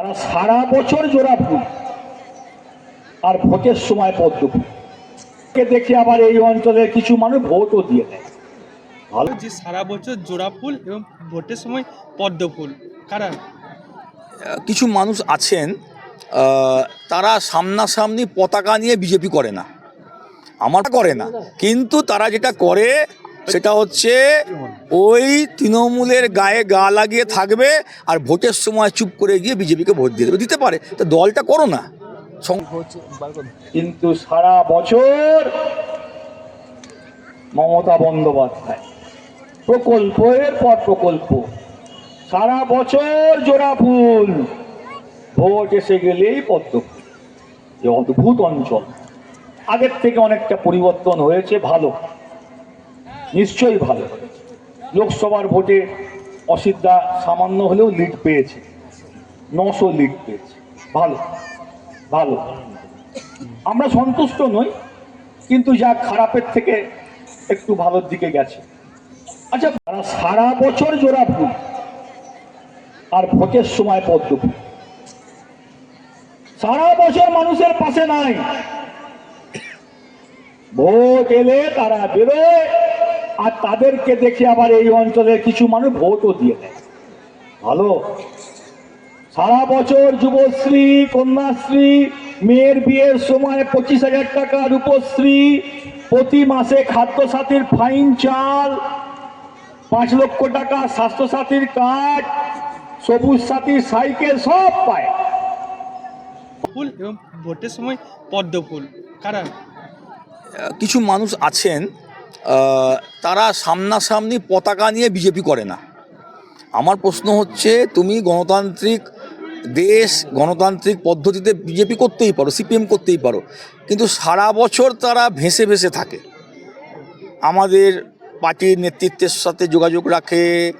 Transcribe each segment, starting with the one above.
তারা সারা বছর জোড়া ফুল। আর ভোটের সময় পদ্ম ফুল। কে দেখে আবার এই অঞ্চলের কিছু মানুষ ভোটও দিয়ে দেয় ভালো। যে সারা বছর জোড়া ফুল এবং ভোটের সময় পদ্ম ফুল কারা? কিছু মানুষ আছেন তারা সামনাসামনি পতাকা নিয়ে বিজেপি করে না। আমার করে না। কিন্তু তারা যেটা করে সেটা হচ্ছে ওই তৃণমূলের গায়ে গা লাগিয়ে থাকবে আর ভোটের সময় চুপ করে গিয়ে বিজেপিকে ভোট দিয়ে দেবে। দিতে পারে, তো দলটা করো না। কিন্তু সারা বছর মমতা বন্দ্যোপাধ্যায়, প্রকল্পের পর প্রকল্প, সারা বছর জোড়া ফুল, ভোট এসে গেলেই পদ্ম অদ্ভুত অঞ্চল। আগের থেকে অনেকটা পরিবর্তন হয়েছে, ভালো। নিশ্চয়ই ভালো। লোকসভার ভোটে অসিদ্ধা সামান্য হলেও লিড পেয়েছে। নশো লিড পেয়েছে। ভালো ভালো। আমরা সন্তুষ্ট নই, কিন্তু যা খারাপের থেকে একটু ভালোর দিকে গেছে। আচ্ছা তারা সারা বছর জোড়া ফুল আর ভোটের সময় পদ্ম ফুল সারা বছর মানুষের পাশে নাই। ভোট এলে তারা বেরোয়। আর তাদেরকে দেখে আবার এই অঞ্চলের কিছু মানুষ ভোটও দিয়ে দেয় ভালো? সারা বছর যুবশ্রী কন্যাশ্রী মেয়ের বিয়ের সময় পঁচিশ হাজার টাকা রূপশ্রী প্রতি মাসে খাদ্যসাথীর ফাইন চাল পাঁচ লক্ষ টাকা স্বাস্থ্যসাথীর কার্ড সবুজ সাথীর সাইকেল সব পায়। ফুল এবং ভোটের সময় পদ্ম ফুল কারা? কিছু মানুষ আছেন তারা সামনাসামনি পতাকা নিয়ে বিজেপি করে না। আমার প্রশ্ন হচ্ছে, তুমি গণতান্ত্রিক দেশ, গণতান্ত্রিক পদ্ধতিতে বিজেপি করতেই পারো, সিপিএম করতেই পারো, কিন্তু সারা বছর তারা ভেসে ভেসে থাকে। আমাদের পার্টির নেতৃত্বের সাথে যোগাযোগ রাখে,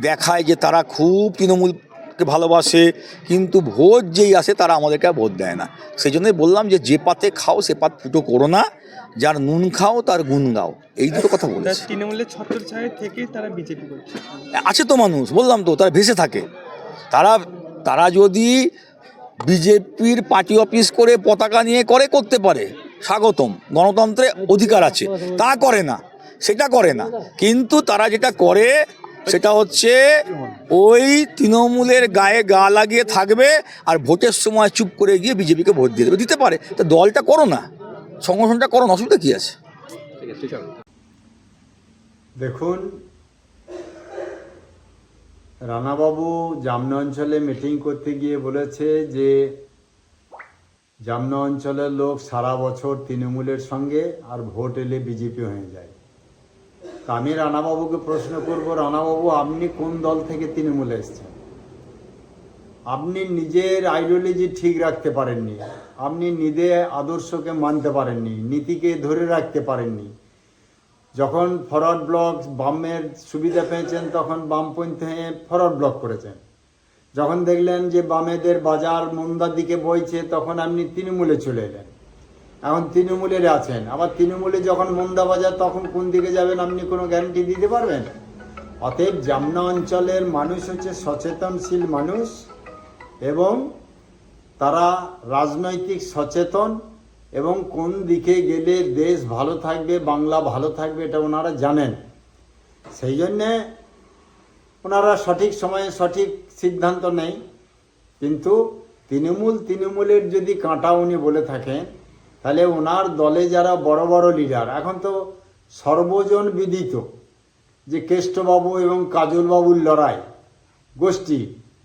দেখায় যে তারা খুব তৃণমূলকে ভালোবাসে কিন্তু ভোট যেই আসে তারা আমাদেরকে ভোট দেয় না। সেই জন্যই বললাম যে যে পাতে খাও সে পাত ফুটো করো না। যার নুন খাও তার গুণ গাও। এই দুটো কথা বলেছে। তৃণমূলের ছত্র ছায় থেকে তারা বিজেপি করছে। আছে তো মানুষ বললাম তো তারা ভেসে থাকে। তারা তারা যদি বিজেপির পার্টি অফিস করে পতাকা নিয়ে করে করতে পারে। স্বাগতম গণতন্ত্রে অধিকার আছে। তা করে না সেটা করে না। কিন্তু তারা যেটা করে সেটা হচ্ছে ওই তৃণমূলের গায়ে গা লাগিয়ে থাকবে আর ভোটের সময় চুপ করে গিয়ে বিজেপিকে ভোট দিয়ে দেবে। দিতে পারে, তো দলটা করো না, সংগঠনটা করো না, অসুবিধা কী আছে? দেখুন, রানাবাবু জামনা অঞ্চলে মিটিং করতে গিয়ে বলেছে যে জামনা অঞ্চলের লোক সারা বছর তৃণমূলের সঙ্গে আর ভোট এলে বিজেপি হয়ে যায়। তা আমি রানাবাবুকে প্রশ্ন করব, রানাবাবু, আপনি কোন দল থেকে তৃণমূলে এসছেন? আপনি নিজের আইডিওলজি ঠিক রাখতে পারেননি। আপনি নিজে আদর্শকে মানতে পারেননি, নীতিকে ধরে রাখতে পারেননি। যখন ফরওয়ার্ড ব্লক বামের সুবিধা পেয়েছেন, তখন বামপন্থী ফরওয়ার্ড ব্লক করেছেন। যখন দেখলেন যে বামেদের বাজার মন্দার দিকে বইছে, তখন আপনি তৃণমূলে চলে এলেন। এখন তৃণমূলের আছেন। আবার তৃণমূলে যখন মন্দা বাজার, তখন কোন দিকে যাবেন আপনি কোনো গ্যারান্টি দিতে পারবেন? অতএব জামনা অঞ্চলের মানুষ হচ্ছে সচেতনশীল মানুষ এবং তারা রাজনৈতিক সচেতন এবং কোন দিকে গেলে দেশ ভালো থাকবে, বাংলা ভালো থাকবে, এটা ওনারা জানেন। সেই জন্যে ওনারা সঠিক সময়ে সঠিক সিদ্ধান্ত নেই কিন্তু তৃণমূল, তৃণমূলের যদি কাঁটা উনি বলে থাকেন তাহলে ওনার দলে যারা বড় বড় লিডার এখন তো সর্বজন বিদিত যে কেষ্টবাবু এবং কাজলবাবুর লড়াই, গোষ্ঠী।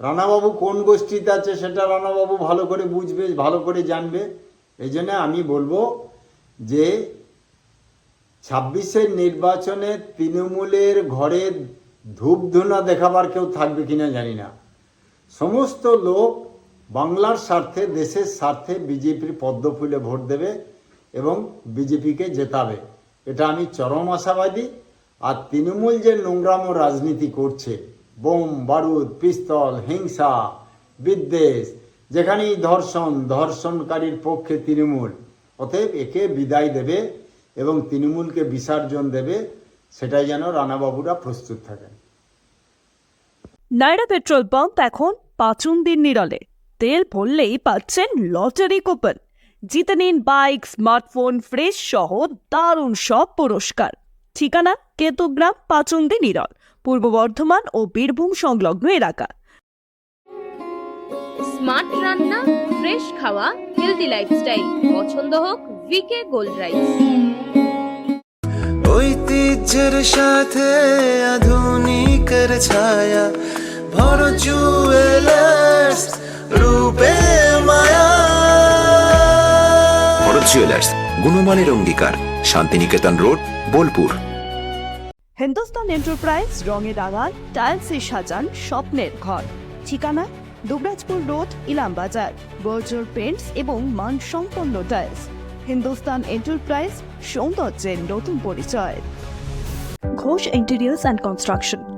রানাবাবু কোন গোষ্ঠীতে আছে সেটা রানাবাবু ভালো করে বুঝবে, ভালো করে জানবে। এই জন্য আমি বলব যে ছাব্বিশের নির্বাচনে তৃণমূলের ঘরে ধূপধুনা দেখাবার কেউ থাকবে কিনা জানি না। সমস্ত লোক বাংলার স্বার্থে, দেশের স্বার্থে বিজেপির পদ্ম ফুলে ভোট দেবে এবং বিজেপিকে জেতাবে। এটা আমি চরম আশাবাদী। আর তৃণমূল যে নোংরাম রাজনীতি করছে, বোম, বারুদ, পিস্তল, হিংসা, বিদ্বেষ, যেখানেই ধর্ষণ, ধর্ষণকারীর পক্ষে তৃণমূল, অতএব একে বিদায় দেবে এবং তৃণমূলকে বিসর্জন দেবে, সেটাই যেন রানাবাবুরা প্রস্তুত থাকেন। নাইরা পেট্রোল পাম্প এখন পাচন দিন নিরলে। তেল ভরলেই পাচ্ছেন লটারি কুপন। জিতে নিন বাইক স্মার্টফোন ফ্রেশ সহ দারুণ সব পুরস্কার। ঠিকানা কেতুগ্রাম পাচন্দি নিরল পূর্ব বর্ধমান ও বীরভূম সংলগ্ন এলাকা। স্মার্ট রান্না ফ্রেশ খাওয়া হেলদি লাইফস্টাইল পছন্দ হোক ভিকে গোল্ড রাইস ঐতিহ্যের সাথে আধুনিকের ছায়া ভর জুয়েলার্স রূপে মায়া। ভরত জুয়েলার্স গুণমানের অঙ্গীকার শান্তিনিকেতন রোড বোলপুর। হিন্দুস্তান এন্টারপ্রাইজ রঙে রাঙান টাইলসে সাজান স্বপ্নের ঘর। ঠিকানা Dubrajpur road Ilambazar. Berger paints এবং মানসম্পন্ন টাইলস। হিন্দুস্তান এন্টারপ্রাইজ সৌন্দর্যের নতুন পরিচয়। Ghosh Interiors and Construction.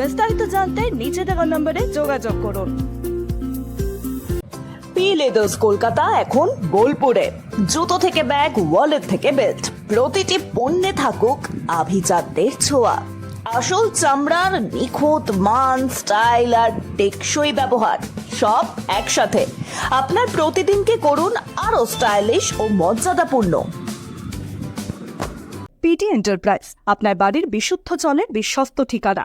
বিস্তারিত জানতে নিচে দেওয়া নম্বরে যোগাযোগ করুন। পি লেদার্স কলকাতা এখন বোলপুরে। জুতো থেকে ব্যাগ ওয়ালেট থেকে বেল্ট প্রতিটি পণ্যে থাকুক আভিজাত্যের ছোঁয়া। আসল চামড়ার নিখুঁত মান স্টাইল আর টেকসই ব্যবহার সব একসাথে। আপনার প্রতিদিনকে করুন আরও স্টাইলিশ ও মর্যাদাপূর্ণ। পিটি এন্টারপ্রাইজ আপনার বাড়ির বিশুদ্ধ জলের বিশ্বস্ত ঠিকানা।